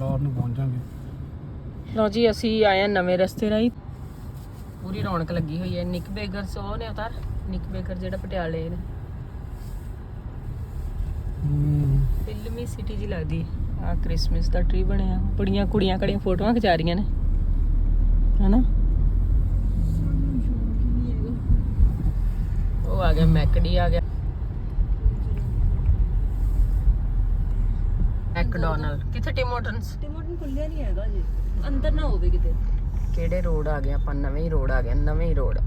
Floor ਨੂੰ ਪਹੁੰਚ ਜਾਾਂਗੇ ਲੋ ਜੀ ਅਸੀਂ ਆਏ ਆ ਨਵੇਂ ਰਸਤੇ ਰਾਹੀਂ। ਪੂਰੀ ਰੌਣਕ ਲੱਗੀ ਹੋਈ ਹੈ। ਨਿਕ ਬੇਕਰ ਸੋ ਨੇ ਉਤਾਰ ਨਿਕ ਬੇਕਰ ਜਿਹੜਾ ਪਟਿਆਲੇ ਨੇ। ਹੂੰ। ਫਿਲਮੀ ਸਿਟੀ ਜੀ ਲੱਗਦੀ। ਆ ਕ੍ਰਿਸਮਸ ਦਾ ਟਰੀ ਬਣਿਆ। ਬੜੀਆਂ ਕੁੜੀਆਂ ਕੜੀਆਂ ਫੋਟੋਆਂ ਖਿਚਾ ਰਹੀਆਂ ਨੇ। ਹਨਾ? ਉਹ ਆ ਗਿਆ ਮੈਕਡੀ ਆ ਗਿਆ। ਮੈਕਡੋਨਲਡ ਕਿੱਥੇ ਟਿਮ ਹੋਟਨਸ ਟਿਮੋਟਨ ਖੁੱਲਿਆ ਨਹੀਂ ਹੈਗਾ ਜੀ। ਅੰਦਰ ਨਾ ਹੋਵੇ ਕਿਤੇ। ਕਿਹੜੇ ਰੋਡ ਆ ਗਏ ਆਪਾਂ? ਨਵੇਂ ਹੀ ਰੋਡ ਆ ਗਏ ਨਵੇਂ ਹੀ ਰੋਡ।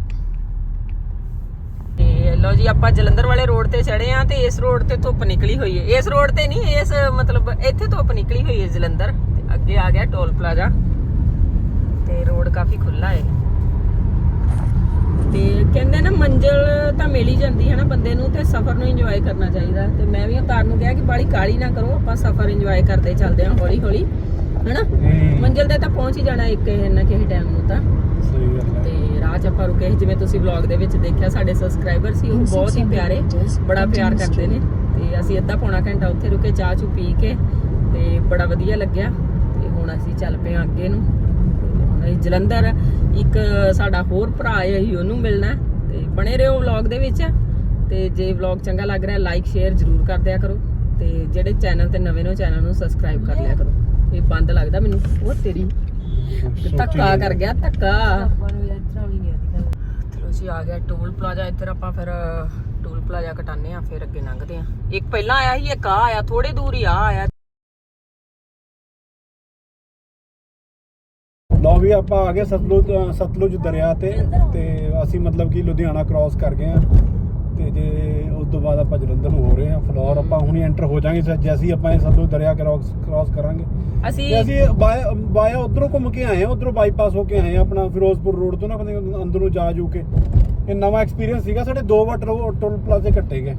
ਤੇ ਲਓ ਜੀ ਆਪਾਂ ਜਲੰਧਰ ਵਾਲੇ ਰੋਡ ਤੇ ਚੜੇ ਆ ਤੇ ਇਸ ਰੋਡ ਤੇ ਧੁੱਪ ਨਿਕਲੀ ਹੋਈ ਹੈ। ਇਸ ਰੋਡ ਤੇ ਨਹੀਂ ਇਸ ਮਤਲਬ ਇੱਥੇ ਧੁੱਪ ਨਿਕਲੀ ਹੋਈ ਹੈ ਜਲੰਧਰ। ਤੇ ਅੱਗੇ ਆ ਗਿਆ ਟੋਲ ਪਲਾਜ਼ਾ। ਤੇ ਰੋਡ ਕਾਫੀ ਖੁੱਲਾ ਹੈ। ਤੇ ਕਹਿੰਦੇ ਨਾ ਮੰਜ਼ਿਲ ਤਾਂ ਮਿਲ ਹੀ ਜਾਂਦੀ ਹੈ ਨਾ ਬੰਦੇ ਨੂੰ ਤੇ ਸਫ਼ਰ ਨੂੰ ਇੰਜੋਏ ਕਰਨਾ ਚਾਹੀਦਾ ਤੇ ਮੈਂ ਵੀ ਅਵਤਾਰ ਨੂੰ ਕਿਹਾ ਕਿ ਬਾਲੀ ਕਾਲੀ ਨਾ ਕਰੋ ਆਪਾਂ ਸਫ਼ਰ ਇੰਜੋਏ ਕਰਦੇ ਚੱਲਦੇ ਹਾਂ ਹੌਲੀ ਹੌਲੀ ਹੈਨਾ ਮੰਜ਼ਿਲ ਤੇ ਤਾਂ ਪਹੁੰਚ ਹੀ ਜਾਣਾ ਇੱਕ ਨਾ ਕਿਸੇ ਟਾਈਮ ਨੂੰ ਤਾਂ। ਸਹੀ ਗੱਲ ਹੈ। ਤੇ ਰਾਹ 'ਚ ਆਪਾਂ ਰੁਕੇ ਜਿਵੇਂ ਤੁਸੀਂ ਵਲੌਗ ਦੇ ਵਿੱਚ ਦੇਖਿਆ ਸਾਡੇ ਸਬਸਕ੍ਰਾਈਬਰ ਸੀ ਉਹ ਬਹੁਤ ਹੀ ਪਿਆਰੇ ਬੜਾ ਪਿਆਰ ਕਰਦੇ ਨੇ। ਤੇ ਅਸੀਂ ਅੱਧਾ ਪੌਣਾ ਘੰਟਾ ਉੱਥੇ ਰੁਕੇ ਚਾਹ ਚੂ ਪੀ ਕੇ ਤੇ ਬੜਾ ਵਧੀਆ ਲੱਗਿਆ। ਤੇ ਹੁਣ ਅਸੀਂ ਚੱਲ ਪਏ ਹਾਂ ਅੱਗੇ ਨੂੰ। ਤੇ ਹੁਣ ਅਸੀਂ ਜਲੰਧਰ ਇੱਕ ਸਾਡਾ ਹੋਰ ਭਰਾ ਹੈ ਅਸੀਂ ਉਹਨੂੰ ਮਿਲਣਾ। ਤੇ ਬਣੇ ਰਹੋ ਵਲੌਗ ਦੇ ਵਿੱਚ। ਤੇ ਜੇ ਵਲੌਗ ਚੰਗਾ ਲੱਗ ਰਿਹਾ ਲਾਈਕ ਸ਼ੇਅਰ ਜ਼ਰੂਰ ਕਰ ਦਿਆ ਕਰੋ। ਤੇ ਜਿਹੜੇ ਚੈਨਲ ਤੇ ਨਵੇਂ ਨੇ ਚੈਨਲ ਨੂੰ ਸਬਸਕ੍ਰਾਈਬ ਕਰ ਲਿਆ ਕਰੋ। ਇਹ ਬੰਦ ਲੱਗਦਾ ਮੈਨੂੰ। ਉਹ ਤੇਰੀ ਧੱਕਾ ਕਰ ਗਿਆ ਧੱਕਾ। ਆਪਾਂ ਨੂੰ ਯਾਰ ਚਲਾਉਣੀ ਨਹੀਂ ਆਦੀ ਚਲੋ ਜੀ ਆ ਗਿਆ ਟੋਲ ਪਲਾਜ਼ਾ। ਇੱਧਰ ਆਪਾਂ ਫਿਰ ਟੋਲ ਪਲਾਜ਼ਾ ਕਟਾਨੇ ਆ ਫਿਰ ਅੱਗੇ ਲੰਘਦੇ ਆ ਇੱਕ ਪਹਿਲਾਂ ਆਇਆ ਸੀ ਇੱਕ ਆ ਆਇਆ ਥੋੜੇ ਦੂਰ ਹੀ ਆ ਆਇਆ ਲੋ ਵੀ ਆਪਾਂ ਆ ਗਏ ਸਤਲੁਜ ਸਤਲੁਜ ਦਰਿਆ ਤੇ ਤੇ ਅਸੀਂ ਮਤਲਬ ਕਿ ਲੁਧਿਆਣਾ ਕ੍ਰਾਸ ਕਰ ਗਏ ਆ ਤੇ ਜੇ ਉਸ ਤੋਂ ਬਾਅਦ ਆਪਾਂ ਜਲੰਧਰ ਨੂੰ ਹੋ ਰਹੇ ਆ ਫਲੋਰ ਆਪਾਂ ਹੁਣੀ ਐਂਟਰ ਹੋ ਜਾਾਂਗੇ ਜੈਸੀ ਆਪਾਂ ਇਹ ਸਤਲੁਜ ਦਰਿਆ ਕ੍ਰਾਸ ਕ੍ਰਾਸ ਕਰਾਂਗੇ। ਅਸੀਂ ਤੇ ਅਸੀਂ ਬਾਇਆ ਉਧਰੋਂ ਘੁੰਮ ਕੇ ਆਏ ਆ ਉਧਰੋਂ ਬਾਈਪਾਸ ਹੋ ਕੇ ਆਏ ਆ ਆਪਣਾ ਫਿਰੋਜ਼ਪੁਰ ਰੋਡ ਤੋਂ ਨਾ ਆਪਣੇ ਅੰਦਰੋਂ ਜਾ ਜੂ ਕੇ। ਇਹ ਨਵਾਂ ਐਕਸਪੀਰੀਅੰਸ ਸੀਗਾ ਸਾਡੇ ਦੋ ਵਾਰ ਟੋਲ ਪਲਾਜ਼ੇ ਕੱਟੇ ਗਏ।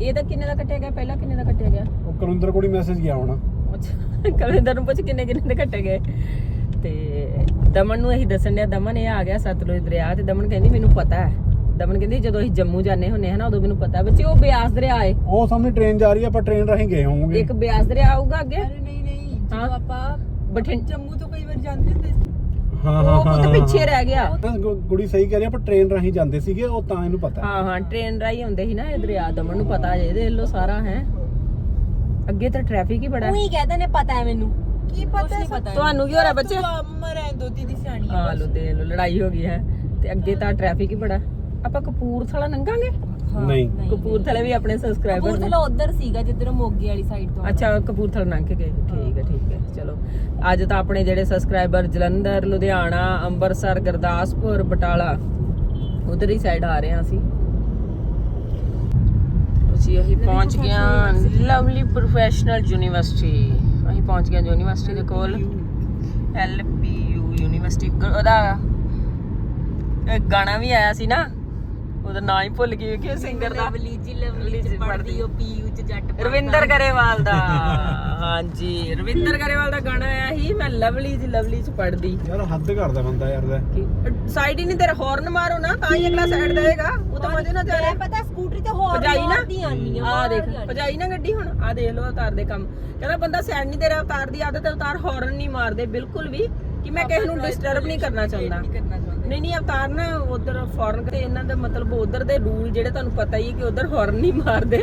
ਇਹ ਤਾਂ ਕਿੰਨੇ ਦਾ ਕੱਟਿਆ ਗਿਆ? ਪਹਿਲਾਂ ਕਿੰਨੇ ਦਾ ਕੱਟਿਆ ਗਿਆ? ਉਹ ਕਲਵਿੰਦਰ ਕੋਲ ਹੀ ਮੈਸੇਜ ਗਿਆ ਹੋਣਾ। ਅੱਛਾ ਕਵਿੰਦਰ ਨੂੰ ਪੁੱਛ ਕਿੰਨੇ ਕਿੰਨੇ ਦੇ ਕੱਟੇ ਗਏ। ਤੇ ਦਮਨ ਨੂੰ ਅਸੀਂ ਦੱਸਣ ਡਿਆ ਦਮਨ ਇਹ ਆ ਗਿਆ ਸਤਲੁਜ ਦਰਿਆ ਤੇ ਦਮਨ ਕਹਿੰਦੀ ਮੈਨੂੰ ਪਤਾ ਹੈ। ਦਮਨ ਕਹਿੰਦੀ ਜਦੋਂ ਅਸੀਂ ਜੰਮੂ ਜਾਂਦੇ ਹੁੰਨੇ ਹਨਾ ਉਦੋਂ ਮੈਨੂੰ ਪਤਾ। ਬੱਚੇ ਉਹ ਬਿਆਸ ਦਰਿਆ ਏ। ਉਹ ਸਾਹਮਣੇ ਟ੍ਰੇਨ ਜਾ ਰਹੀ ਆ ਆਪਾਂ ਟ੍ਰੇਨ ਰਾਹੀਂ ਗਏ ਹੋਵਾਂਗੇ। ਇੱਕ ਬਿਆਸ ਦਰਿਆ ਆਊਗਾ ਅੱਗੇ? ਅਰੇ ਨਹੀਂ ਨਹੀਂ ਹਾਂ। ਜਦੋਂ ਆਪਾਂ ਬਠਿੰਡ ਜੰਮੂ ਤੋਂ ਕਈ ਵਾਰ ਜਾਂਦੇ ਹੁੰਦੇ ਸੀ। ਹਾਂ ਹਾਂ ਉਹ ਪੁੱਤ ਪਿੱਛੇ ਰਹਿ ਗਿਆ। ਗੁ- ਗੁੜੀ ਸਹੀ ਕਹਿ ਰਹੀ ਆ, ਆਪਾਂ ਟ੍ਰੇਨ ਰਾਹੀਂ ਜਾਂਦੇ ਸੀਗੇ ਉਹ ਤਾਂ ਇਹਨੂੰ ਪਤਾ ਹਾਂ। ਹਾਂ ਟ੍ਰੇਨ ਰਾਹੀਂ ਹੁੰਦੇ ਸੀ ਨਾ ਇਹ ਦਰਿਆ ਦਮਨ ਨੂੰ ਪਤਾ ਜੇ ਇਹਦੇ ਲੋ ਸਾਰਾ ਹੈ। ਅੱਗੇ ਤਾਂ ਟ੍ਰੈਫਿਕ ਹੀ ਬੜਾ ਉਹੀ ਕਹਿੰਦੇ ਨੇ ਪਤਾ ਹੈ ਮੈਨੂੰ। ਕੀ ਪਤਾ ਨਹੀਂ ਪਤਾ ਤੁਹਾਨੂੰ ਕੀ ਹੋ ਰਿਹਾ ਬੱਚੇ? ਅਮਰ ਹੈ ਦੋਤੀ ਦੀ ਸਿਆਣੀ ਹਾਂ ਲੋ ਦੇ ਲੋ ਲੜਾਈ ਹੋ ਗਈ ਹੈ। ਤੇ ਅੱਗੇ ਤਾਂ ਟ੍ਰੈਫਿਕ ਹੀ ਬੜਾ। ਆਪਾਂ ਕਪੂਰਥਲਾ ਲੰਘਾਂਗੇ ਨਹੀਂ। ਕਪੂਰਥਲੇ ਵੀ ਆਪਣੇ ਸਬਸਕ੍ਰਾਈਬਰ ਨੇ। ਕਪੂਰਥਲਾ ਉਧਰ ਸੀਗਾ ਜਿੱਧਰ ਮੋਗੇ ਵਾਲੀ ਸਾਈਡ ਤੋਂ। ਅੱਛਾ ਕਪੂਰਥਲਾ ਲੰਘ ਕੇ ਗਏ। ਠੀਕ ਹੈ ਠੀਕ ਹੈ। ਚਲੋ ਅੱਜ ਤਾਂ ਆਪਣੇ ਜਿਹੜੇ ਸਬਸਕ੍ਰਾਈਬਰ ਜਲੰਧਰ ਲੁਧਿਆਣਾ ਅੰਮ੍ਰਿਤਸਰ ਗੁਰਦਾਸਪੁਰ ਬਟਾਲਾ ਉਧਰ ਹੀ ਸਾਈਡ ਆ ਰਹੇ ਹਾਂ ਅਸੀਂ। ਅਸੀਂ ਅਸੀਂ ਪਹੁੰਚ ਗਏ ਹਾਂ। ਲਵਲੀ ਪ੍ਰੋਫੈਸ਼ਨਲ ਯੂਨੀਵਰਸਿਟੀ ਅਸੀਂ ਪਹੁੰਚ ਗਏ ਯੂਨੀਵਰਸਿਟੀ ਦੇ ਕੋਲ। LPU university. ਗ- ਉਹਦਾ ਇੱਕ ਗਾਣਾ ਵੀ ਆਇਆ ਸੀ ਨਾ ਉਹਦਾ ਨਾਂ ਹੀ ਭੁੱਲ ਗਈ ਕਿ ਸਿੰਗਰ ਦਾ। ਲਵਲੀ ਜੀ ਲਵਲੀ ਚ ਪੜਦੀ ਉਹ ਪੀਯੂ ਚ ਜੱਟ। ਰਵਿੰਦਰ ਗਰੇਵਾਲ ਦਾ। ਹਾਂਜੀ ਰਵਿੰਦਰ ਗਰੇਵਾਲ ਦਾ ਗਾਣਾ ਆਇਆ ਸੀ ਮੈਂ ਲਵਲੀ ਜੀ ਲਵਲੀ ਚ ਪੜਦੀ ਯਾਰ ਹੱਦ ਕਰਦਾ ਬੰਦਾ ਯਾਰ ਦਾ ਸਾਈਡ ਹੀ ਨਹੀਂ ਤੇਰਾ ਹਾਰਨ ਮਾਰੋ ਨਾ ਤਾਂ ਹੀ ਅਗਲਾ ਸਾਈਡ ਦੇਗਾ ਉਹ ਤਾਂ ਮਜੇ ਨਾ ਤੈਨੂੰ ਚੱਲੇ ਪਤਾ ਭਜਾਈ ਨਾ। ਆ ਦੇਖ। ਭਜਾਈ ਨਾ ਗੱਡੀ ਹੁਣ ਆ ਦੇਖ ਲਓ ਅਵਤਾਰ ਦੇ ਕੰਮ। ਕਹਿੰਦਾ ਬੰਦਾ ਸਾਈਡ ਨਹੀਂ ਤੇਰਾ ਅਵਤਾਰ ਦੀ ਆਦਤ ਹੈ ਅਵਤਾਰ ਹਾਰਨ ਨਹੀਂ ਮਾਰਦੇ ਬਿਲਕੁਲ ਵੀ। ਕਿ ਮੈਂ ਕਿਸੇ ਨੂੰ ਡਿਸਟਰਬ ਨਹੀਂ ਕਰਨਾ ਚਾਹੁੰਦਾ। ਨਹੀਂ ਨਹੀਂ ਅਵਤਾਰ ਨਾ ਉਧਰ ਫੋਰਨ ਤੇ ਇਹਨਾਂ ਦਾ ਮਤਲਬ ਉਧਰ ਦੇ ਰੂਲ ਜਿਹੜੇ ਤੁਹਾਨੂੰ ਪਤਾ ਹੀ ਹੈ ਕਿ ਉਧਰ ਹਾਰਨ ਨਹੀਂ ਮਾਰਦੇ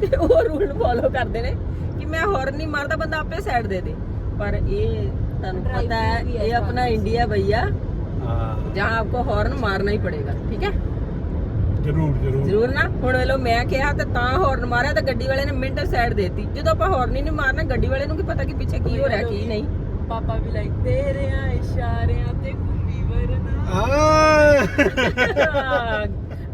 ਤੇ ਉਹ ਰੂਲ ਫੋਲੋ ਕਰਦੇ ਨੇ ਕਿ ਮੈਂ ਹਾਰਨ ਨਹੀਂ ਮਾਰਦਾ ਬੰਦਾ ਆਪੇ ਸਾਈਡ ਦੇ ਦੇ। ਪਰ ਇਹ ਤੁਹਾਨੂੰ ਪਤਾ ਹੈ ਇਹ ਆਪਣਾ ਇੰਡੀਆ ਭਈਆ ਹਾਂ। ਜਹਾਂ ਆਪਕੋ ਹਾਰਨ ਮਾਰਨਾ ਹੀ ਪੜੇਗਾ ਠੀਕ ਹੈ? ਜ਼ਰੂਰ ਜ਼ਰੂਰ। ਜ਼ਰੂਰ ਨਾ? ਹੁਣ ਵੇਲੋ ਮੈਂ ਕਿਹਾ ਤੇ ਤਾਂ ਹਾਰਨ ਮਾਰਿਆ ਤਾਂ ਗੱਡੀ ਵਾਲੇ ਨੇ ਮਿੰਟ ਸਾਈਡ ਦੇਤੀ। ਜਦੋਂ ਆਪਾਂ ਹਾਰਨ ਹੀ ਨਹੀਂ ਮਾਰਨਾ ਗੱਡੀ ਵਾਲੇ ਨੂੰ ਕੀ ਪਤਾ ਕਿ ਪਿੱਛੇ ਕੀ ਹੋ ਰਿਹਾ ਕੀ ਨਹੀਂ? ਪਾਪਾ ਵੀ ਲਾਈਕ ਤੇਰੇ ਆ ਇਸ਼ਾਰਿਆਂ ਤੇ ਘੁੰਮੀ ਵਰਨਾ। ਆ।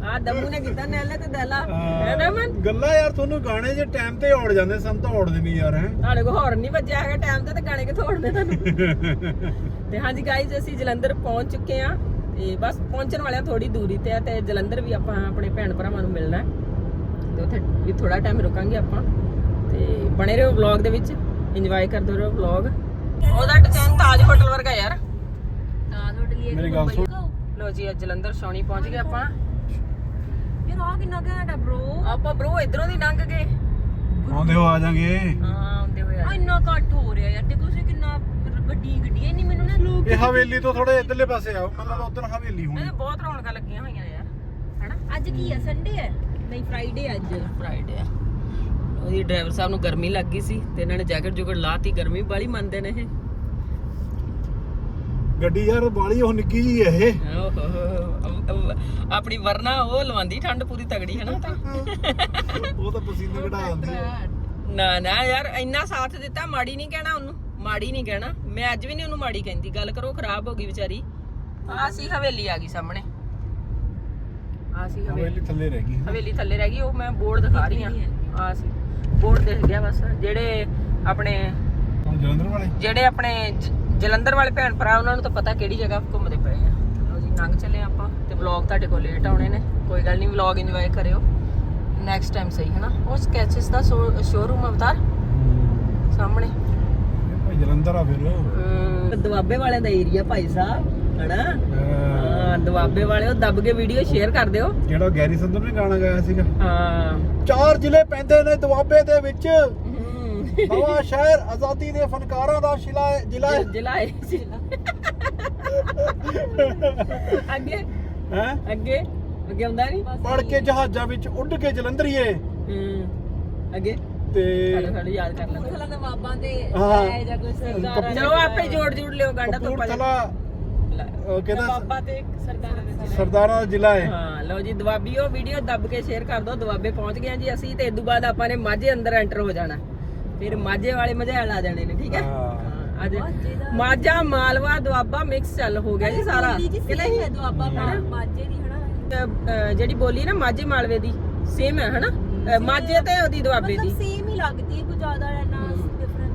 ਆ ਦਮੂ ਨੇ ਕੀਤਾ ਨੈਲੇ ਤੇ ਦਲਾ ਹੈ। ਰਮਨ ਗੱਲਾਂ ਯਾਰ ਤੁਹਾਨੂੰ ਗਾਣੇ ਜੇ ਟਾਈਮ ਤੇ ਔੜ ਜਾਂਦੇ ਸਨ ਤਾਂ ਔੜਦੇ ਨਹੀਂ ਯਾਰ ਹੈ। ਤੁਹਾਡੇ ਕੋਲ ਹਾਰਨ ਨਹੀਂ ਵੱਜਿਆ ਹੈਗਾ ਟਾਈਮ ਤੇ ਤੇ ਗਾਣੇ ਕਿੱਥੋਂ ਉੜਦੇ ਤੁਹਾਨੂੰ? ਤੇ ਹਾਂਜੀ ਗਾਈਜ਼ ਅਸੀਂ ਜਲੰਧਰ ਪਹੁੰਚ ਚੁੱਕੇ ਆ ਤੇ ਬਸ ਪਹੁੰਚਣ ਵਾਲਿਆਂ ਥੋੜੀ ਦੂਰੀ ਤੇ ਆ ਤੇ ਜਲੰਧਰ ਵੀ ਆਪਾਂ ਆਪਣੇ ਭੈਣ ਭਰਾਵਾਂ ਨੂੰ ਮਿਲਣਾ ਹੈ। ਤੇ ਉੱਥੇ ਵੀ ਥੋੜਾ ਟਾਈਮ ਰੁਕਾਂਗੇ ਆਪਾਂ। ਤੇ ਬਣੇ ਰਹੋ ਵਲੌਗ ਦੇ ਵਿੱਚ ਇੰਜੋਏ ਕਰਦੇ ਰਹੋ ਵਲੌਗ ਉਹਦਾ ਡਿਜ਼ਾਈਨ ਤਾਜ ਹੋਟਲ ਵਰਗਾ ਯਾਰ। ਤਾਂ ਤੁਹਾਡੇ ਲਈ ਮੇਰੀ ਗੱਲ ਸੁਣ। ਲੋ ਜੀ ਅੱਜ ਜਲੰਧਰ ਸ਼ੌਣੀ ਪਹੁੰਚ ਗਏ ਆਪਾਂ। ਯਾਰ ਆ ਕਿੰਨਾ ਘੈਂਟ ਆ ਬ్రో ਆਪਾਂ ਬ్రో ਇਧਰੋਂ ਦੀ ਲੰਘ ਗਏ। ਆਉਂਦੇ ਹੋ ਆ ਜਾਾਂਗੇ। ਹਾਂ ਆਉਂਦੇ ਹੋ ਰਿਹਾ ਯਾਰ ਤੇ ਤੁਸੀਂ ਕਿੰਨਾ ਲੋਕ ਇਹ ਹਵੇਲੀ ਤੋਂ ਥੋੜੇ ਇਧਰਲੇ ਪਾਸੇ ਆਓ ਮਤਲਬ ਉਧਰ ਹਵੇਲੀ ਹੋਣੀ। ਇਹ ਬਹੁਤ ਰੌਣਕਾਂ ਲੱਗੀਆਂ ਹੋਈਆਂ ਯਾਰ ਹਨਾ? ਅੱਜ ਕੀ ਹੈ ਸੰਡੇ ਹੈ ਨਹੀਂ ਫਰਾਈਡੇ ਅੱਜ। ਫਰਾਈਡੇ ਆ। ਉਹਦੀ ਡਰਾਈਵਰ ਸਾਹਿਬ ਨੂੰ ਗਰਮੀ ਲੱਗ ਗਈ ਸੀ ਤੇ ਇਹਨਾਂ ਨੇ ਜੈਕਟ ਜੁਗੜ ਲਾਤੀ ਗਰਮੀ ਬਾਲੀ ਮੰਨਦੇ ਨੇ ਇਹ। ਗੱਡੀ ਯਾਰ ਬਾਲੀ ਉਹ ਨਿੱਕੀ ਜੀ ਹੈ ਇਹ। ਓਹੋ ਆਪਣੀ ਵਰਨਾ ਉਹ ਲਵਾਂਦੀ ਠੰਡ ਪੂਰੀ ਤਗੜੀ ਹੈ ਨਾ ਤਾਂ ਉਹ ਤਾਂ ਪਸੀਨੇ ਘਟਾ ਹੈ ਨਾ ਨਾ ਯਾਰ ਇੰਨਾ ਸਾਥ ਦਿੱਤਾ ਮਾੜੀ ਨਹੀਂ ਕਹਿਣਾ ਉਹਨੂੰ। ਮਾੜੀ ਨਹੀਂ ਕਹਿਣਾ ਮੈਂ ਅੱਜ ਵੀ ਨਹੀਂ ਉਹਨੂੰ ਮਾੜੀ ਕਹਿੰਦੀ ਗੱਲ ਕਰੋ ਖਰਾਬ ਹੋ ਗਈ ਵਿਚਾਰੀ। ਆ ਸੀ ਹਵੇਲੀ ਆ ਗਈ ਸਾਹਮਣੇ। ਆ ਸੀ ਹਵੇਲੀ। ਹਵੇਲੀ ਥੱਲੇ ਰਹਿ ਗਈ। ਹਵੇਲੀ ਥੱਲੇ ਰਹਿ ਗਈ ਉਹ ਮੈਂ ਬੋਰਡ ਦਿਖਾ ਰਹੀ ਆ ਆ ਸੀ। ਬੋਰਡ ਦਿਖ ਗਿਆ ਬਸ। ਜਿਹੜੇ ਆਪਣੇ ਹੁਣ ਜਲੰਧਰ ਵਾਲੇ? ਜਿਹੜੇ ਆਪਣੇ ਜ- ਜਲੰਧਰ ਵਾਲੇ ਭੈਣ ਭਰਾ ਉਹਨਾਂ ਨੂੰ ਤਾਂ ਪਤਾ ਕਿਹੜੀ ਜਗ੍ਹਾ ਘੁੰਮਦੇ ਪਏ ਆ। ਲਓ ਜੀ ਲੰਘ ਚੱਲੇ ਆਪਾਂ ਤੇ ਵਲੌਗ ਤੁਹਾਡੇ ਕੋਲ ਲੇਟ ਆਉਣੇ ਨੇ। ਕੋਈ ਗੱਲ ਨਹੀਂ ਵਲੌਗ ਇੰਜੋਏ ਕਰਿਓ। ਨੈਕਸਟ ਟਾਈਮ ਸਹੀ ਹੈ ਨਾ ਉਹ ਸਕੈਚਸ ਦਾ ਸ਼ੋਰੂਮ ਅਵਤਾਰ ਸਾਹਮਣੇ। ਜਲੰਧਰ ਆ ਫਿਰ। ਦਵਾਬੇ ਵਾਲਿਆਂ ਦਾ ਏਰੀਆ ਭਾਈ ਸਾਹਿਬ ਹਨਾ? ਅਹ, ਹਾਂ ਦਵਾਬੇ ਵਾਲਿਓ ਦੱਬ ਕੇ ਵੀਡੀਓ ਸ਼ੇਅਰ ਕਰ ਦਿਓ। ਜਿਹੜਾ ਗੈਰੀ ਸੰਧੂ ਨੇ ਗਾਣਾ ਗਾਇਆ ਸੀਗਾ। ਹਾਂ। ਚਾਰ ਜ਼ਿਲ੍ਹੇ ਪੈਂਦੇ ਨੇ ਦੁਆਬੇ ਦੇ ਵਿੱਚ। ਹਮ। ਨਵਾਂ ਸ਼ਹਿਰ ਆਜ਼ਾਦੀ ਦੇ ਫਨਕਾਰਾਂ ਦਾ ਸ਼ਿਲਾ ਜ਼ਿਲ੍ਹਾ ਹੈ। ਜ਼ਿਲ੍ਹਾ ਹੈ ਅੱਗੇ? ਹੈ? ਅੱਗੇ? ਅੱਗੇ ਆਉਂਦਾ ਨਹੀਂ ਪੜ ਕੇ ਜਹਾਜ਼ਾਂ ਵਿੱਚ ਉੱਡ ਕੇ ਜਲੰਧਰੀਏ। ਹਮ ਅੱਗੇ? ਤੇ ਯਾਦ ਕਰ ਲੈਂਦੇ ਖਲਾ ਨਵਾਬਾਂ ਦੇ ਹਾਂ। ਹੈ ਜਾਂ ਕੋਈ ਸਰਦਾਰ ਕਪੂਰ- ਚਲੋ ਆਪੇ ਜੋੜ ਜੋੜ ਲਿਓ ਗਾਂਡਾ ਤੋਂ ਕਪੂਰਥਲਾ ਉਹ ਕਹਿੰਦਾ ਬਾਬਾ ਤੇ ਸਰਦਾਰਾਂ ਦੇ ਸਰਦਾਰਾਂ ਦਾ ਜ਼ਿਲ੍ਹਾ ਹੈ। ਹਾਂ ਲਓ ਜੀ ਦਵਾਬੀਓ ਵੀਡੀਓ ਦੱਬ ਕੇ ਸ਼ੇਅਰ ਕਰ ਦਿਓ। ਦਵਾਬੇ ਪਹੁੰਚ ਗਏ ਹਾਂ ਜੀ ਅਸੀਂ ਤੇ ਇਦੋਂ ਬਾਅਦ ਆਪਾਂ ਨੇ ਮਾਝੇ ਅੰਦਰ ਐਂਟਰ ਹੋ ਜਾਣਾ। ਫਿਰ ਮਾਝੇ ਵਾਲੇ ਮਝੈਲ ਆ ਜਾਣੇ ਨੇ ਠੀਕ ਹੈ? ਹਾਂ। ਹਾਂ, ਅੱਜ ਮਾਝਾ ਮਾਲਵਾ ਦੁਆਬਾ ਮਿਕਸ ਚੱਲ ਹੋ ਗਿਆ ਜੀ ਸਾਰਾ। ਜੀ ਕਿ ਨਹੀਂ? ਹੈ ਦੁਆਬਾ ਮਾਝੇ ਦੀ ਹਨਾ? ਅਹ, ਅਹ, ਜਿਹੜੀ ਬੋਲੀ ਨਾ ਮਾਝੇ ਮਾਲਵੇ ਦੀ ਸੇਮ ਹੈ ਹਨਾ? ਅਹ, ਮਾਝੇ ਤੇ ਉਹਦੀ ਦੁਆਬੇ ਦੀ। ਮਤਲਬ ਲੱਗਦੀ ਹੈ ਕੋਈ ਜ਼ਿਆਦਾ ਨਾ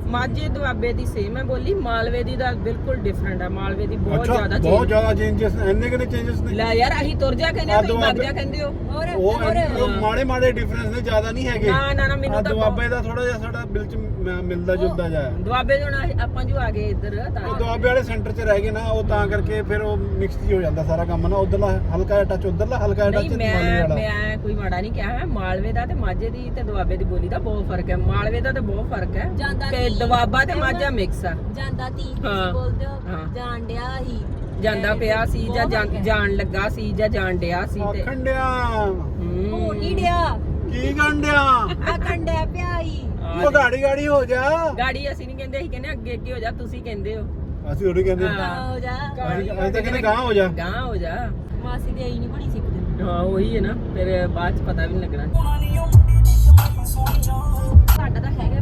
ਮਾਝੇ ਦੁਆਬੇ ਦੀ ਸੇਮ ਹੈ ਬੋਲੀ ਮਾਲਵੇ ਦੀ ਦਾ ਬਿਲਕੁਲ ਡਿਫਰੈਂਟ ਹੈ। ਮਾਲਵੇ ਦੀ ਬਹੁਤ ਜ਼ਿਆਦਾ ਬਹੁਤ change ਜ਼ਿਆਦਾ ਚੇਂਜਸ ਇੰਨੇ ਕਿੰਨੇ ਚੇਂਜਸ ਨੇ? ਲੈ ਯਾਰ ਅਸੀਂ ਤੁਰ ਜਾ ਕਹਿੰਦੇ ਆ, ਤੁਸੀਂ ਦੁਆਬੇ- ਜਾ ਕਹਿੰਦੇ ਹੋ। ਔਰ ਉਹ ਮਾੜੇ ਮਾੜੇ ਡਿਫਰੈਂਸ ਨੇ ਜ਼ਿਆਦਾ ਨਹੀਂ ਹੈਗੇ। ਨਾ ਨਾ ਨਾ ਮੈਨੂੰ ਤਾਂ ਦੁਆਬੇ ਦਾ ਥੋੜਾ ਜਿਹਾ ਸਾਡਾ ਬਿਲ ਚ ਮ- ਮਿਲਦਾ ਜੁਲਦਾ ਜਾ ਦੁਆਬੇ ਤੋਂ ਆਪਾਂ ਜੋ ਆ ਗਏ ਇੱਧਰ ਤਾਂ ਉਹ ਦੁਆਬੇ ਵਾਲੇ ਸੈਂਟਰ 'ਚ ਰਹਿ ਗਏ ਨਾ ਉਹ ਤਾਂ ਕਰਕੇ ਫਿਰ ਉਹ ਮਿਕਸ ਹੀ ਹੋ ਜਾਂਦਾ ਸਾਰਾ ਕੰਮ ਨਾ ਉਧਰਲਾ ਹਲਕਾ ਜਿਹਾ ਟੱਚ ਉਧਰਲਾ ਹਲਕਾ ਜਿਹਾ ਨਹੀਂ ਟੱਚ ਮੈਂ ਵਾਲਾ। ਮੈਂ ਕੋਈ ਮਾੜਾ ਨਹੀਂ ਕਿਹਾ ਹੈ ਮਾਲਵੇ ਦਾ ਤੇ ਮਾਝੇ ਦੀ ਤੇ ਦੁਆਬੇ ਦੀ ਬੋਲੀ ਦਾ ਬਹੁਤ ਫ਼ਰਕ ਹੈ। ਮਾਲਵੇ ਦਾ ਤੇ ਬਹੁਤ ਫ਼ਰਕ ਹੈ। ਜਾਂਦਾ ਤੇ ਦੁਆਬਾ ਤੇ ਮਾਝਾ ਮਿਕਸ ਆ। ਜਾਂਦਾ ਤੀ ਹਾਂ। ਤੁਸੀਂ ਬੋਲਦੇ ਹਾਂ। ਹੋ। ਜਾਣ ਡਿਆ ਹੀ ਜਾਂਦਾ ਪਿਆ ਸੀ ਜਾਂ ਜਾਣ- ਲੱਗਾ ਸੀ ਜਾਂ ਜਾਣ ਡਿਆ ਸੀ ਤੇ ਆਖਣ ਡਿਆ। ਹਮ। ਹੋ ਨਹੀਂ ਡਿਆ। ਕੀ ਗੰਡਿਆ ਆਖਣ ਡਿਆ ਪਿਆ ਹੀ। ਉਹ ਗਾੜੀ ਗਾੜੀ ਹੋ ਜਾ। ਗਾੜੀ ਅਸੀਂ ਨਹੀਂ ਕਹਿੰਦੇ ਅਸੀਂ ਕਹਿੰਦੇ ਅੱਗੇ ਅੱਗੇ ਹੋ ਜਾ ਤੁਸੀਂ ਕਹਿੰਦੇ ਹੋ। ਅਸੀਂ ਉਹਨੂੰ ਕਹਿੰਦੇ ਹਾਂ। ਹੋ ਜਾ। ਅਸੀਂ ਅਸੀਂ ਤਾਂ ਕਹਿੰਦੇ ਗਾਂ ਹੋ ਜਾ। ਗਾਂ ਹੋ ਜਾ। ਮਾਸੀ ਦੇ ਆਈ ਨਹੀਂ ਬਣੀ ਸਿੱਖਦੇ ਹਾਂ ਉਹੀ ਹੈ ਨਾ ਫਿਰ ਬਾਅਦ ਚ ਪਤਾ ਵੀ ਨਹੀਂ ਲੱਗਣਾ। ਸਾਡਾ ਤਾਂ ਹੈਗਾ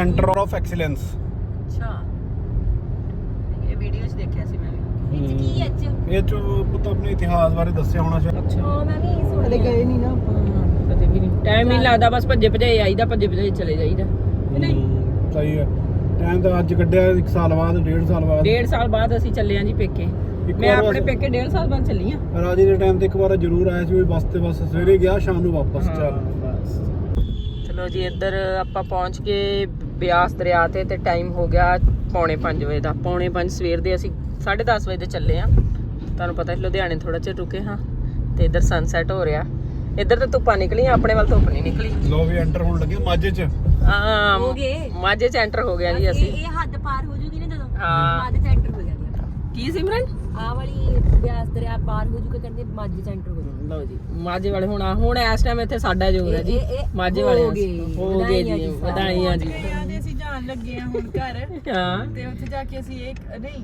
ਸੈਂਟਰ ਆਫ ਐਕਸੀਲੈਂਸ ਅੱਛਾ। ਇਹ ਵੀਡੀਓ 'ਚ ਦੇਖਿਆ ਸੀ ਮੈਂ ਵੀ। ਵਿੱਚ ਕੀ ਅੱਜ? ਇਹ ਚ ਪੁੱਤ ਆਪਣੇ ਇਤਿਹਾਸ ਬਾਰੇ ਦੱਸਿਆ ਹੋਣਾ ਸ਼ਾਇਦ ਅੱਛਾ। ਹਾਂ ਮੈਂ ਵੀ ਸੁਣ ਕਦੇ ਗਏ ਨਹੀਂ ਨਾ ਆਪਾਂ। ਕਦੇ ਵੀ ਨਹੀਂ ਟਾਈਮ ਹੀ ਨੀ ਲੱਗਦਾ ਬਸ ਭੱਜੇ ਭਜਾਏ ਆਈਦਾ ਭੱਜੇ ਭਜਾਏ ਚਲੇ ਜਾਈਦਾ। ਕਿ ਨਹੀਂ। ਹਮ, ਸਹੀ ਹੈ। ਟਾਈਮ ਤਾਂ ਅੱਜ ਕੱਢਿਆ 1 ਸਾਲ ਬਾਅਦ 1.5 ਸਾਲ ਬਾਅਦ। ਡੇਢ ਸਾਲ ਬਾਅਦ ਅਸੀਂ ਚੱਲੇ ਆਂ ਜੀ ਪੇਕੇ। ਇੱਕ ਮੈਂ ਵਾਰ ਆਪਣੇ ਬਸ- ਪੇਕੇ ਡੇਢ ਸਾਲ ਬਾਅਦ ਚੱਲੀ ਆਂ। ਰਾਜੇ ਦੇ ਟਾਈਮ ਤੇ ਇੱਕ ਵਾਰ ਜ਼ਰੂਰ ਆਇਆ ਸੀ ਵੀ ਬੱਸ ਤੇ ਬਸ ਸਵੇਰੇ ਗਿਆ ਸ਼ਾਮ ਨੂੰ ਵਾਪਸ ਚੱਲ। ਚਲੋ ਜੀ ਇੱਧਰ ਆਪਾਂ ਪਹੁੰਚ ਗਏ ਬਿਆਸ ਦਰਿਆ ਤੇ ਤੇ ਟਾਈਮ ਹੋ ਗਿਆ ਪੌਣੇ 5 ਵਜੇ ਦਾ। ਪੌਣੇ 5 ਸਵੇਰ ਦੇ ਅਸੀਂ 10:30 ਵਜੇ ਦੇ ਚੱਲੇ ਆ ਤੁਹਾਨੂੰ ਪਤਾ ਹੈ ਲੁਧਿਆਣੇ ਥੋੜਾ ਚਿਰ ਰੁਕੇ ਹਾਂ ਤੇ ਇੱਧਰ ਸਨਸੈਟ ਹੋ ਰਿਹਾ। ਇੱਧਰ ਤਾਂ ਧੁੱਪਾਂ ਨਿਕਲੀਆਂ ਆਪਣੇ ਵੱਲ ਧੁੱਪ ਨਹੀਂ ਨਿਕਲੀ। ਲੋ ਵੀ ਐਂਟਰ ਹੋਣ ਲੱਗੇ ਮਾਝੇ ਚ। ਹਾਂ ਹੋ ਗਏ। ਮਾਝੇ ਚ ਐਂਟਰ ਹੋ ਗਿਆ ਜੀ ਅਸੀਂ। ਇਹ ਹੱਦ ਪਾਰ ਹੋ ਜੂਗੀ ਨਾ ਜਦੋਂ। ਹਾਂ। ਮੱਝ ਸੈਂਟਰ ਹੋ ਜਾਣੀ ਕੀ ਸਿਮਰਨ? ਆ ਵਾਲੀ ਬਿਆਸ ਦਰਿਆ ਪਾਰ ਹੋ ਜੂਗਾ ਕਹਿੰਦੇ ਮੱਝ ਸੈਂਟਰ ਹੋ ਜਾਣੀ ਲਓ ਜੀ ਮਾਝੇ ਵਾਲੇ ਹੁਣ ਹੁਣ ਇਸ ਟਾਈਮ ਇੱਥੇ ਸਾਡਾ ਜੋ ਹੈ ਜੀ। ਇਹ- ਇਹ ਮਾਝੇ ਹੋ ਵਾਲੇ ਗਏ। ਹੋ ਗਏ ਜੀ ਵਧਾਈਆਂ ਜੀ ਵਧਾਈਆਂ ਜੀ। ਤੇ ਅਸੀਂ ਜਾਣ ਲੱਗੇ ਆ ਹੁਣ ਘਰ ਹਾਂ। ਤੇ ਉੱਥੇ ਜਾ ਕੇ ਅਸੀਂ ਇੱਕ ਨਹੀਂ।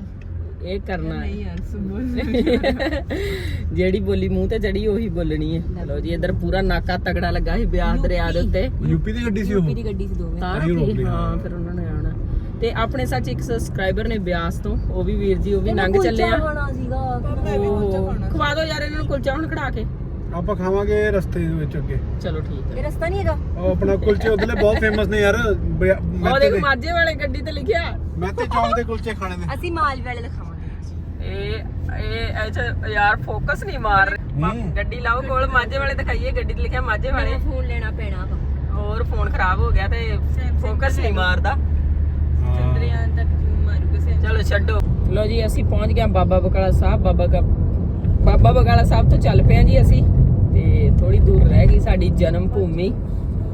ਇਹ ਕਰਨਾ ਹੈ। ਨਹੀਂ ਯਾਰ ਸੁਬੋ ਜਿਹੜੀ ਬੋਲੀ ਮੂੰਹ ਤੇ ਚੜੀ ਉਹੀ ਬੋਲਣੀ ਹੈ। ਚਲੋ ਜੀ ਇੱਧਰ ਪੂਰਾ ਨਾਕਾ ਤਗੜਾ ਲੱਗਾ ਸੀ ਬਿਆਸ ਦਰਿਆ ਦੇ ਉੱਤੇ। ਯੂਪੀ ਦੀ ਗੱਡੀ ਸੀ ਉਹ। ਯੂਪੀ ਦੀ ਗੱਡੀ ਸੀ ਦੋਵੇਂ। ਤਾਂ ਕੀ-। ਹਾਂ ਫਿਰ ਉਹਨਾਂ ਨੇ ਤੇ ਆਪਣੇ ਸੱਚ ਇੱਕ ਸਬਸਕ੍ਰਾਈਬਰ ਨੇ ਬਿਆਸ ਤੋਂ ਉਹ ਵੀ ਵੀਰ ਜੀ ਉਹ ਵੀ ਲੰਘ ਚੱਲੇ ਆ। ਖਾਣਾ ਸੀਗਾ ਉਹ ਖਵਾ ਦਿਓ ਯਾਰ ਇਹਨਾਂ ਨੂੰ ਕੁਲਚਾ ਹੁਣ ਖੜਾ ਕੇ। ਆਪਾਂ ਖਾਵਾਂਗੇ ਰਸਤੇ ਦੇ ਵਿੱਚ ਅੱਗੇ। ਚਲੋ ਠੀਕ ਹੈ ਇਹ ਰਸਤਾ ਨਹੀਂ ਹੈਗਾ? ਉਹ ਆਪਣਾ ਕੁਲਚੇ ਉਧਰਲੇ ਬਹੁਤ ਫੇਮਸ ਨੇ ਯਾਰ ਬਿਆ- ਉਹ ਮਹਿਤੇ ਦੇਖ ਦੇ। ਮਾਝੇ ਵਾਲੇ ਗੱਡੀ ਤੇ ਲਿਖਿਆ। ਮਹਿਤੇ ਚੌਂਕ ਦੇ ਕੁਲਚੇ ਖਾਣੇ ਨੇ। ਅਸੀਂ ਮਾਲ ਵਾਲੇ ਦਾ ਖਾਵਾਂਗੇ ਇਹ ਇਹ ਇਹ 'ਚ ਯਾਰ ਫੋਕਸ ਨਹੀਂ ਮਾਰ ਰਹੇ। ਹੂੰ। ਗੱਡੀ ਲਾਓ ਕੋਲ ਮਾਝੇ ਵਾਲੇ ਦਿਖਾਈਏ ਗੱਡੀ ਤੇ ਲਿਖਿਆ ਮਾਝੇ ਵਾਲੇ। ਫੋਨ ਲੈਣਾ ਪੈਣਾ ਵਾ। ਹੋਰ ਫੋਨ ਖਰਾਬ ਹੋ ਗਿਆ ਤੇ ਫੋਕਸ ਨਹੀਂ ਮਾਰਦਾ। ਤੱਕ ਚਲੋ ਛੱਡੋ। ਲੋ ਜੀ ਅਸੀਂ ਪਹੁੰਚ ਗਏ ਹਾਂ ਬਾਬਾ ਬਕਾਲਾ ਸਾਹਿਬ ਬਾਬਾ ਕਾ ਬਾਬਾ ਬਕਾਲਾ ਸਾਹਿਬ ਤੋਂ ਚੱਲ ਪਏ ਹਾਂ ਜੀ ਅਸੀਂ। ਤੇ ਥੋੜੀ ਦੂਰ ਰਹਿ ਗਈ ਸਾਡੀ ਜਨਮ ਭੂਮੀ।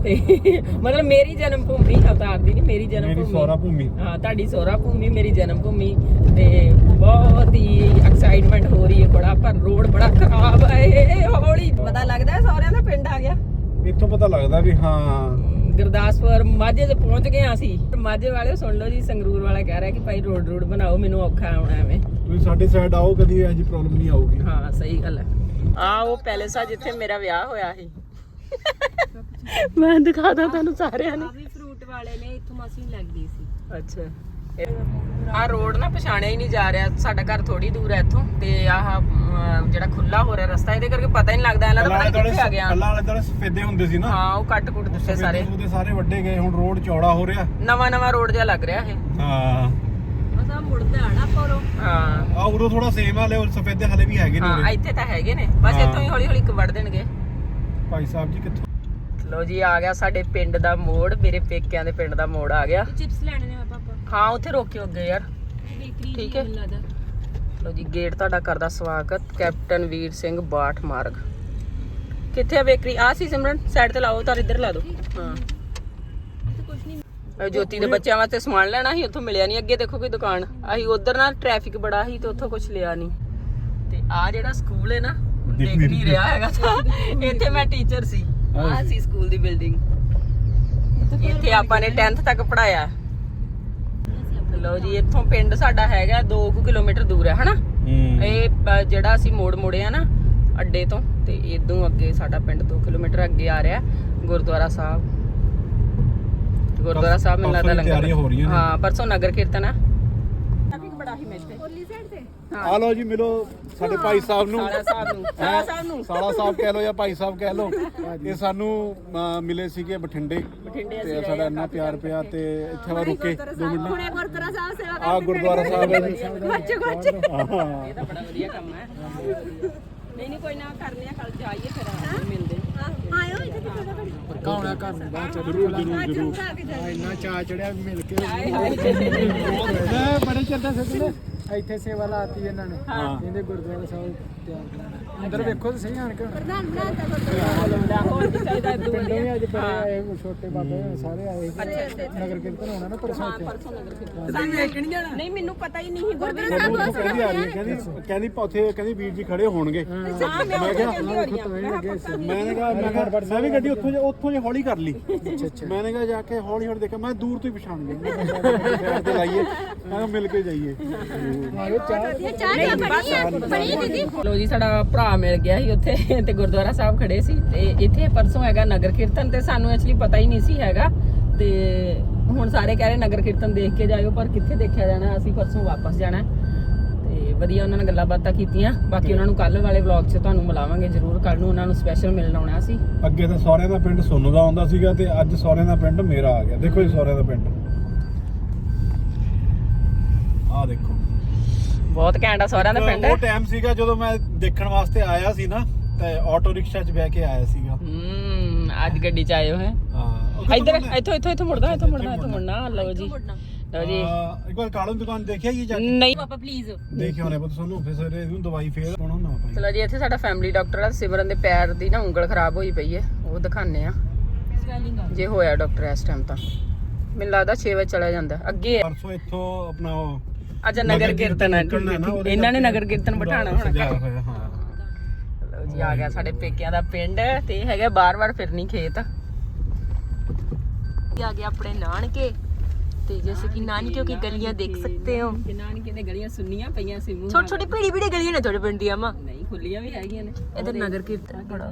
ਤੇ ਮਤਲਬ ਮੇਰੀ ਜਨਮ ਭੂਮੀ ਅਵਤਾਰ ਦੀ ਨਹੀਂ ਮੇਰੀ ਜਨਮ ਮੇਰੀ ਭੂਮੀ। ਸੋਰਾ ਭੂਮੀ। ਹਾਂ ਤੁਹਾਡੀ ਸੋਹਰਾ ਭੂਮੀ ਮੇਰੀ ਜਨਮ ਭੂਮੀ। ਤੇ ਬਹੁਤ ਹੀ ਐਕਸਾਈਟਮੈਂਟ ਹੋ ਰਹੀ ਹੈ ਬੜਾ ਪਰ ਰੋਡ ਬੜਾ ਖਰਾਬ ਹੈ ਹੌਲੀ। ਪਤਾ ਲੱਗਦਾ ਹੈ ਸਹੁਰਿਆਂ ਦਾ ਪਿੰਡ ਆ ਗਿਆ? ਇੱਥੋਂ ਪਤਾ ਲੱਗਦਾ ਵੀ ਹਾਂ ਗੁਰਦਾਸਪੁਰ ਮਾਝੇ 'ਚ ਪਹੁੰਚ ਗਏ ਹਾਂ ਅਸੀਂ। ਮਾਝੇ ਵਾਲੇ ਸੁਣ ਲਓ ਜੀ ਸੰਗਰੂਰ ਵਾਲਾ ਕਹਿ ਰਿਹਾ ਕਿ ਭਾਈ ਰੋਡ ਰੋਡ ਬਣਾਓ ਮੈਨੂੰ ਔਖਾ ਆਉਣਾ ਐਵੇਂ। ਤੁਸੀਂ ਸਾਡੀ ਸਾਈਡ ਆਓ ਕਦੀ ਇਹੋ ਜਿਹੀ ਪ੍ਰੋਬਲਮ ਨਹੀਂ ਆਊਗੀ। ਹਾਂ ਸਹੀ ਗੱਲ ਹੈ। ਆ ਉਹ ਪੈਲੇਸ ਆ ਜਿੱਥੇ ਮੇਰਾ ਵਿਆਹ ਹੋਇਆ ਸੀ। ਮੈਂ ਦਿਖਾਦਾ ਤੁਹਾਨੂੰ ਸਾਰਿਆਂ ਨੂੰ। ਵੀ ਫਰੂਟ ਵਾਲੇ ਨੇ ਇੱਥੋਂ ਮਾਸੀ ਲੱਗਦੀ ਸੀ। ਅੱਛਾ। ਆ ਰੋਡ ਨਾ ਪਛਾਣਿਆ ਹੀ ਨਹੀਂ ਜਾ ਰਿਹਾ। ਸਾਡਾ ਘਰ ਥੋੜੀ ਦੂਰ ਹੈ ਇੱਥੋਂ ਤੇ ਆਹ ਜਿਹੜਾ ਖੁੱਲਾ ਹੋ ਰਿਹਾ ਰਸਤਾ ਇਹਦੇ ਕਰਕੇ ਪਤਾ ਹੀ ਨਹੀਂ ਲੱਗਦਾ। ਇਹਨਾਂ ਦਾ ਪਤਾ ਕਿੱਥੇ ਆ ਗਿਆ। ਪਹਿਲਾਂ ਵਾਲੇ ਦੁਆਲੇ ਸਫੇਦੇ ਹੁੰਦੇ ਸੀ ਨਾ। ਹਾਂ ਉਹ ਕੱਟ ਕੁੱਟ ਦਿੱਤੇ ਸਾਰੇ। ਉਹਦੇ ਸਾਰੇ ਵੱਡੇ ਗਏ ਹੁਣ ਰੋਡ ਚੌੜਾ ਹੋ ਰਿਹਾ। ਨਵਾਂ ਨਵਾਂ ਰੋਡ ਜਿਹਾ ਲੱਗ ਰਿਹਾ ਇਹ। ਹਾਂ। ਬਸ ਆ ਮੁੜਦਾ ਆਣਾ ਪਰੋ ਹਾਂ। ਆ ਉਰੋਂ ਥੋੜਾ ਸੇਮ ਹਾਲੇ ਉਹ ਸਫੇਦੇ ਹਲੇ ਵੀ ਹੈਗੇ ਨੇ ਹਾਂ। ਇੱਥੇ ਤਾਂ ਹੈਗੇ ਨੇ। ਬਸ। ਇੱਥੋਂ ਹੀ ਹੌਲੀ ਹੌਲੀ ਇੱਕ ਵੜ ਦੇਣਗੇ। ਭਾਈ ਸਾਹਿਬ ਜੀ ਕਿੱਥੋਂ? ਲੋ ਜੀ ਆ ਗਿਆ ਸਾਡੇ ਪਿੰਡ ਦਾ ਮੋੜ। ਮੇਰੇ ਪੇਕਿਆਂ ਦੇ ਪਿੰਡ ਦਾ ਮੋੜ ਆ ਗਿਆ। ਚਿਪਸ ਲੈਣੇ ਨੇ ਪਾਪਾ ਹਾਂ ਉੱਥੇ ਰੋਕਿਓ ਅੱਗੇ ਯਾਰ। ਠੀਕ ਹੈ। ਲੋ ਜੀ ਗੇਟ ਤੁਹਾਡਾ ਕਰਦਾ ਸਵਾਗਤ। ਕੈਪਟਨ ਵੀਰ ਸਿੰਘ ਬਾਠ ਮਾਰਗ। ਕਿੱਥੇ ਆ ਬੇਕਰੀ? ਆ ਸੀ ਸਿਮਰਨ ਸਾਈਡ ਤੇ ਲਾਓ ਤਾਂ ਇੱਧਰ ਲਾ ਦਿਓ। ਹਾਂ। ਜੋਤੀ ਦੇ ਬੱਚਿਆਂ ਵਾਸਤੇ ਸਮਾਨ ਲੈਣਾ ਸੀ ਉੱਥੋਂ ਮਿਲਿਆ ਨਹੀਂ। ਅੱਗੇ ਦੇਖੋ ਕੋਈ ਦੁਕਾਨ। ਅਸੀਂ ਉਧਰ ਨਾ ਟ੍ਰੈਫਿਕ ਬੜਾ ਸੀ ਤੇ ਉੱਥੋਂ ਕੁਝ ਲਿਆ ਨਹੀਂ। ਤੇ ਆ ਜਿਹੜਾ ਸਕੂਲ ਹੈ ਨਾ ਦੇਖ ਨਹੀਂ ਰਿਹਾ ਹੈਗਾ ਇੱਥੇ ਮੈਂ ਟੀਚਰ ਸੀ। ਆ ਸੀ ਸਕੂਲ ਦੀ ਬਿਲਡਿੰਗ ਇੱਥੇ ਆਪਾਂ ਨੇ 10th ਤੱਕ ਪੜਾਇਆ ਲਓ ਜੀ ਇੱਥੋਂ ਪਿੰਡ ਸਾਡਾ ਹੈਗਾ 2 ਕਿਲੋਮੀਟਰ ਦੂਰ ਹੈ ਹਨਾ? ਇਹ ਅ, ਜਿਹੜਾ ਅਸੀਂ ਮੋੜ ਮੁੜਿਆ ਨਾ ਅੱਡੇ ਤੋਂ ਤੇ ਇਦੋਂ ਅੱਗੇ ਸਾਡਾ ਪਿੰਡ 2 ਕਿਲੋਮੀਟਰ ਅੱਗੇ ਆ ਰਿਹਾ ਗੁਰਦੁਆਰਾ ਸਾਹਿਬ। ਗੁਰਦੁਆਰਾ ਸਾਹਿਬ ਮੈਨੂੰ ਲੱਗਦਾ ਪਰਸੋਂ ਦੀ ਲੰਗਰ ਤਿਆਰੀਆਂ ਹੋ ਰਹੀਆਂ ਨੇ। ਹਾਂ ਪਰਸੋਂ ਨਗਰ ਕੀਰਤਨ ਆ। ਬੜਾ ਹੀ। ਆ ਲਓ ਜੀ ਮਿਲੋ। ਸਾਡੇ ਭਾਈ ਸਾਹਿਬ ਨੂੰ। ਸਾਲਾ ਸਾਹਿਬ ਨੂੰ। ਸਾਲਾ ਸਾਹਿਬ ਨੂੰ। ਸਾਲਾ ਸਾਹਿਬ ਕਹਿ ਲਓ ਜਾਂ ਭਾਈ ਸਾਹਿਬ ਕਹਿ ਲਓ। ਇਹ ਸਾਨੂੰ ਅਹ, ਮਿਲੇ ਸੀਗੇ ਬਠਿੰਡੇ। ਬਠਿੰਡੇ ਤੇ ਸਾਡਾ ਇੰਨਾ ਪਿਆਰ ਪਿਆ ਤੇ ਇੱਥੇ ਵਾ ਰੁਕੇ 2 ਮਿੰਟ। ਹੁਣੇ ਗੁਰਦੁਆਰਾ ਸਾਹਿਬ ਸੇਵਾ ਆ ਗੁਰਦੁਆਰਾ ਸਾਹਿਬ ਹੈ ਜੀ। ਬੱਚੇ ਬੱਚੇ। ਹਾਂ। ਇਹ ਤਾਂ ਬੜਾ ਵਧੀਆ ਕੰਮ ਹੈ। ਨਹੀਂ ਨਹੀਂ ਕੋਈ ਨਾ ਕਰਨੇ ਆ ਕੱਲ ਜਾਈਏ ਫਿਰ ਮਿਲਦੇ। ਆਇਓ ਇੱਥੇ ਕਿੱਥੇ ਦਾ ਕਾਉਣਾ ਘਰ ਨੂੰ ਬਾਅਦ ਚ ਜ਼ਰੂਰ ਜ਼ਰੂਰ ਇੰਨਾ ਚਾਅ ਚੜਿਆ ਮਿਲ ਕੇ। ਹਾਏ ਹਾਏ। ਮੈਂ ਬੜੇ ਚਿਰ ਦਾ ਸੱਜਣਾ ਇੱਥੇ ਸੇਵਾ ਲਾਤੀ ਇਹਨਾਂ ਨੇ ਹਾਂ। ਕਹਿੰਦੇ ਗੁਰਦੁਆਰਾ ਸਾਹਿਬ ਅੰਦਰ ਵੇਖੋ ਤਾਂ ਸਹੀ ਆਣ ਕੇ। ਪ੍ਰਧਾਨ ਬਣਾਤਾ ਗੁਰਦੁਆਰਾ ਹੋਰ ਵੀ ਚਾਹੀਦਾ ਇਦੋਂ ਪਿੰਡੋਂ ਵੀ ਅੱਜ ਬੜੇ ਹਾਂ। ਆਏ ਛੋਟੇ ਬਾਬੇ ਸਾਰੇ ਆਏ। ਸੀ। ਨਗਰ ਕੀਰਤਨ ਹੋਣਾ ਨਾ ਪਰਸੋਂ ਇੱਥੇ। ਪਰਸੋਂ ਨਗਰ ਕੀਰਤਨ। ਸਾਨੂੰ ਵੇਖਣ ਨਹੀਂ ਜਾਣਾ ਨਹੀਂ ਮੈਨੂੰ ਪਤਾ ਹੀ ਨਹੀਂ ਸੀ ਗੁਰਦੁਆਰਾ ਮੈਨੂੰ ਉੱਥੋਂ ਕਹਿੰਦੀ ਆ ਰਹੀ ਹੈ ਕਹਿੰਦੀ ਕਹਿੰਦੀ ਉੱਥੇ ਕਹਿੰਦੀ ਵੀਰ ਜੀ ਖੜੇ ਹੋਣਗੇ। ਹਾਂ ਮੈਂ ਉਹ ਕਹਿੰਦੀ ਹੋ। ਰਹੀ ਆ ਮੈਂ ਕਿਹਾ ਪਤਾ ਨਹੀਂ ਮੈਂ ਨੇ ਕਿਹਾ ਮੈਂ ਕਿਹਾ ਮੈਂ ਵੀ ਗੱਡੀ ਉੱਥੋਂ ਜੇ ਉੱਥੋਂ ਜੇ ਹੌਲੀ ਕਰ ਲਈ। ਮੈਂ ਨੇ ਕਿਹਾ ਜਾ ਕੇ ਹੌਲੀ ਹੌਲੀ ਦੇਖਿਆ ਮੈਂ ਦੂਰ ਤੋਂ ਹੀ ਪਛਾਣ ਗਿਆ ਤੇ ਲਾਈਏ। ਮੈਂ ਕਿਹਾ ਮਿਲ ਕੇ ਜਾਈਏ। ਚਾਹ। ਚਾਹ। ਬਣੀ ਬਣੀ ਦੀਦੀ। ਲੋ ਜੀ ਸਾਡਾ ਭਰਾ ਮਿਲ ਗਿਆ ਸੀ ਉੱਥੇ ਤੇ ਗੁਰਦੁਆਰਾ ਸਾਹਿਬ ਖੜੇ ਸੀ ਤੇ ਇੱਥੇ ਪਰਸੋਂ ਹੈਗਾ ਨਗਰ ਕੀਰਤਨ ਤੇ ਸਾਨੂੰ ਐਕਚੁਅਲੀ ਪਤਾ ਹੀ ਨਹੀਂ ਸੀ ਹੈਗਾ ਤੇ ਹੁਣ ਸਾਰੇ ਕਹਿ ਰਹੇ ਨਗਰ ਕੀਰਤਨ ਦੇਖ ਕੇ ਜਾਇਓ ਪਰ ਕਿੱਥੇ ਦੇਖਿਆ ਜਾਣਾ ਅਸੀਂ ਪਰਸੋਂ ਵਾਪਸ ਜਾਣਾ। ਤੇ ਵਧੀਆ ਉਹਨਾਂ ਨਾਲ ਗੱਲਾਂ ਬਾਤਾਂ ਕੀਤੀਆਂ। ਬਾਕੀ ਉਹਨਾਂ ਨੂੰ ਕੱਲ ਵਾਲੇ ਵਲੌਗ 'ਚ ਤੁਹਾਨੂੰ ਮਿਲਾਵਾਂਗੇ ਜ਼ਰੂਰ। ਕੱਲ ਨੂੰ ਉਹਨਾਂ ਨੂੰ ਸਪੈਸ਼ਲ ਮਿਲਣ ਆਉਣਾ ਸੀ। ਅੱਗੇ ਤਾਂ ਸਹੁਰਿਆਂ ਦਾ ਪਿੰਡ ਸੋਨੂ ਦਾ ਆਉਂਦਾ ਸੀਗਾ ਤੇ ਅੱਜ ਸਹੁਰਿਆਂ ਦਾ ਪਿੰਡ ਮੇਰਾ ਆ ਗਿਆ। ਦੇਖੋ ਜੀ ਸਹੁਰਿਆਂ ਦਾ ਪਿੰਡ। ਆਹ ਦੇਖੋ। ਬਹੁਤ ਘੈਂਟ ਆ ਸਹੁਰਿਆਂ ਦਾ ਪਿੰਡ। ਉਹ ਟਾਈਮ ਸੀਗਾ ਜਦੋਂ ਮੈਂ ਦੇਖਣ ਵਾਸਤੇ ਆਇਆ ਸੀ ਨਾ ਤੇ ਆਟੋ ਰਿਕਸ਼ਾ 'ਚ ਬਹਿ ਕੇ ਆਇਆ ਸੀਗਾ। ਹੂੰ ਅੱਜ ਗੱਡੀ 'ਚ ਆਏ ਹੋ ਹੈ? ਇੱਧਰ ਇੱਥੋਂ ਇੱਥੋਂ ਇੱਥੋਂ ਮੁੜਦਾ ਇੱਥੋਂ ਮੁੜਦਾ ਇੱਥੋਂ ਮੁੜਨਾ। ਲਓ ਜੀ। ਲਓ ਜੀ। ਇੱਕ ਵਾਰ ਕਾਲੋਂ ਦੁਕਾਨ ਦੇਖਿਆ ਹੀ ਜਾ ਕੇ? ਨਹੀਂ। ਪਾਪਾ ਪਲੀਜ਼ ਦੇਖਿਆ ਹੋਣੇ ਪੁੱਤ ਤੁਹਾਨੂੰ ਫਿਰ ਸਵੇਰੇ ਇਹਨੂੰ ਦਵਾਈ ਫੇਰ ਪਾਉਣਾ ਨਾ ਭਾਈ ਚਲੋ ਜੀ ਇੱਥੇ ਸਾਡਾ ਫੈਮਿਲੀ ਡਾਕਟਰ ਆ ਸਿਮਰਨ ਦੇ ਪੈਰ ਦੀ ਨਾ ਉਂਗਲ ਖਰਾਬ ਹੋਈ ਪਈ ਹੈ। ਉਹ ਦਿਖਾਣੇ ਆ। ਜੇ ਹੋਇਆ ਡਾਕਟਰ ਇਸ ਟਾਈਮ ਤਾਂ। ਮੈਨੂੰ ਲੱਗਦਾ 6 ਵਜੇ ਚਲਾ ਜਾਂਦਾ। ਅੱਗੇ ਪਰਸੋਂ ਇੱਥੋਂ ਆਪਣਾ ਅੱਛਾ ਨਗਰ ਕੀਰਤਨ ਹੈ ਇਹਨਾਂ ਨੇ ਨਗਰ ਕੀਰਤਨ ਬਿਠਾਣਾ ਹੋਣਾ। ਲਓ ਜੀ ਆ ਗਿਆ ਸਾਡੇ ਪੇਕਿਆਂ ਦਾ ਪਿੰਡ ਤੇ ਹੈਗਾ ਬਾਰ-ਬਾਰ ਫਿਰਨੀ ਖੇਤ। ਆ ਗਿਆ ਆਪਣੇ ਨਾਨਕੇ। ਤੇ ਜੈਸੇ ਕਿ ਨਾਨਕਿਓ ਕੀ ਗਲੀਆਂ ਦੇਖ ਸਕਤੇ ਹੋ? ਨਾਨਕੇ ਦੇ ਗਲੀਆਂ ਸੁੰਨੀਆਂ ਪਈਆਂ ਸੀ ਮੂੰਹ ਛੋਟੀ ਛੋਟੀ ਭੀੜੀ ਭੀੜੀ ਗਲੀਆਂ ਨੇ ਤੁਹਾਡੇ ਪਿੰਡ ਦੀਆਂ ਨਹੀਂ ਖੁੱਲੀਆਂ ਵੀ ਹੈਗੀਆਂ ਨੇ। ਇਧਰ ਨਗਰ ਕੀਰਤਨ ਬੜਾ।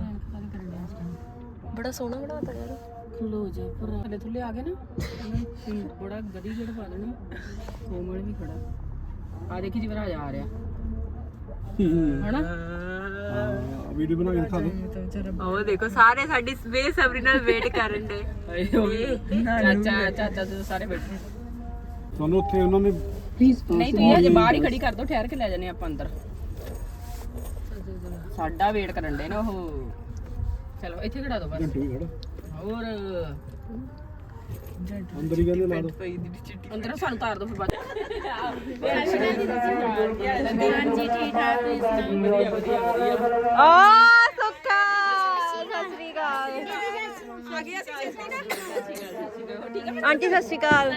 ਬੜਾ ਸੋਹਣਾ ਬਣਾਤਾ ਯਾਰ। ਖਲੋ ਜਾ ਪਰ ਥੱਲੇ ਥੱਲੇ ਆ ਗਏ ਨਾ। ਬੜਾ ਗਦੀ ਗੜ ਪਾ ਦੇਣਾ। ਕੋਮਲ ਖੜਾ। ਆ ਦੇਖੀ ਜੀ ਰਾਜਾ ਆ। ਰਿਹਾ ਹਨਾ? ਵੀਡੀਓ ਬਣਾ ਕੇ ਦਿਖਾ ਦਿਓ। ਉਹ ਦੇਖੋ ਸਾਰੇ ਸਾਡੀ ਬੇਸਬਰੀ ਨਾਲ ਵੇਟ ਕਰਨ ਦੇ। ਚਾਚਾ ਚਾਚਾ ਤੇ ਸਾਰੇ ਬੈਠੇ। ਤੁਹਾਨੂੰ ਉੱਥੇ ਉਹਨਾਂ ਨੇ ਨਹੀਂ ਤੁਸੀਂ ਹਜੇ ਬਾਹਰ ਹੀ ਖੜੀ ਕਰ ਦੋ ਠਹਿਰ ਕੇ ਲੈ ਜਾਣੇ ਆਪਾਂ ਅੰਦਰ। ਸਾਡਾ ਵੇਟ ਕਰਨ ਦੇ ਨੇ ਉਹ। ਚਲੋ ਇੱਥੇ ਖੜਾ ਦੋ ਬਸ। ਘੰਟੂ ਵੀ ਖੜਾ। ਹੋਰ। ਅੰਦਰ ਹੀ ਕਹਿੰਦੇ ਲਾ ਦੋ। ਅੰਦਰ ਸਾਨੂੰ ਤਾਰ ਦੋ ਫਿਰ ਬਾਅਦ। ਹਾਂਜੀ ਠੀਕ ਠਾਕ ਵਧੀਆ ਵਧੀਆ ਵਧੀਆ ਆ ਸੁੱਖਾ। ਸਤਿ ਸ੍ਰੀ ਅਕਾਲ। ਆ ਗਿਆ ਸੀ ਸਸਤੀ ਨਾ ਠੀਕ ਹੈ ਆਂਟੀ ਸਤਿ ਸ੍ਰੀ ਅਕਾਲ।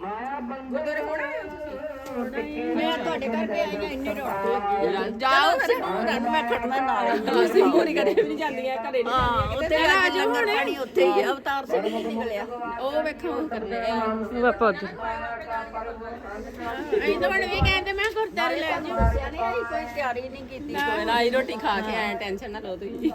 ਗੁਰਦੁਆਰੇ ਕੋਣ ਆਏ ਹੋ ਤੁਸੀਂ? ਮੈਂ ਤੁਹਾਡੇ ਘਰ ਤੇ ਆਈ ਹਾਂ ਇੰਨੇ ਰੌਣਕ ਲੱਗੀ ਯਾਰ ਜਾਓ ਫਿਰ ਤੁਹਾਨੂੰ ਮੈਂ ਖੜਨਾ ਨਾਲ। ਤੁਸੀਂ ਮੋਰੀ ਕਦੇ ਵੀ ਨਹੀਂ ਜਾਂਦੀਆਂ ਘਰੇ ਨਹੀਂ ਹਾਂ ਉੱਥੇ ਆ ਜਾਓ ਪਾਣੀ ਉੱਥੇ ਹੀ ਅਵਤਾਰ ਸਿੰਘ ਨਹੀਂ ਨਿਕਲਿਆ। ਉਹ ਵੇਖੋ ਉਹ ਕਰਨੇ ਆ। ਬਾਪਾ ਜੀ। ਅਸੀਂ ਤਾਂ ਹੁਣ ਵੀ ਕਹਿੰਦੇ ਮੈਂ ਗੁਰਦਾਰੇ ਲੈ ਜਾਓ ਨਹੀਂ ਕੋਈ ਤਿਆਰੀ ਨਹੀਂ ਕੀਤੀ। ਕੋਈ ਨਾ ਰੋਟੀ ਖਾ ਕੇ ਆਏ ਟੈਨਸ਼ਨ ਨਾ ਲਓ ਤੁਸੀਂ।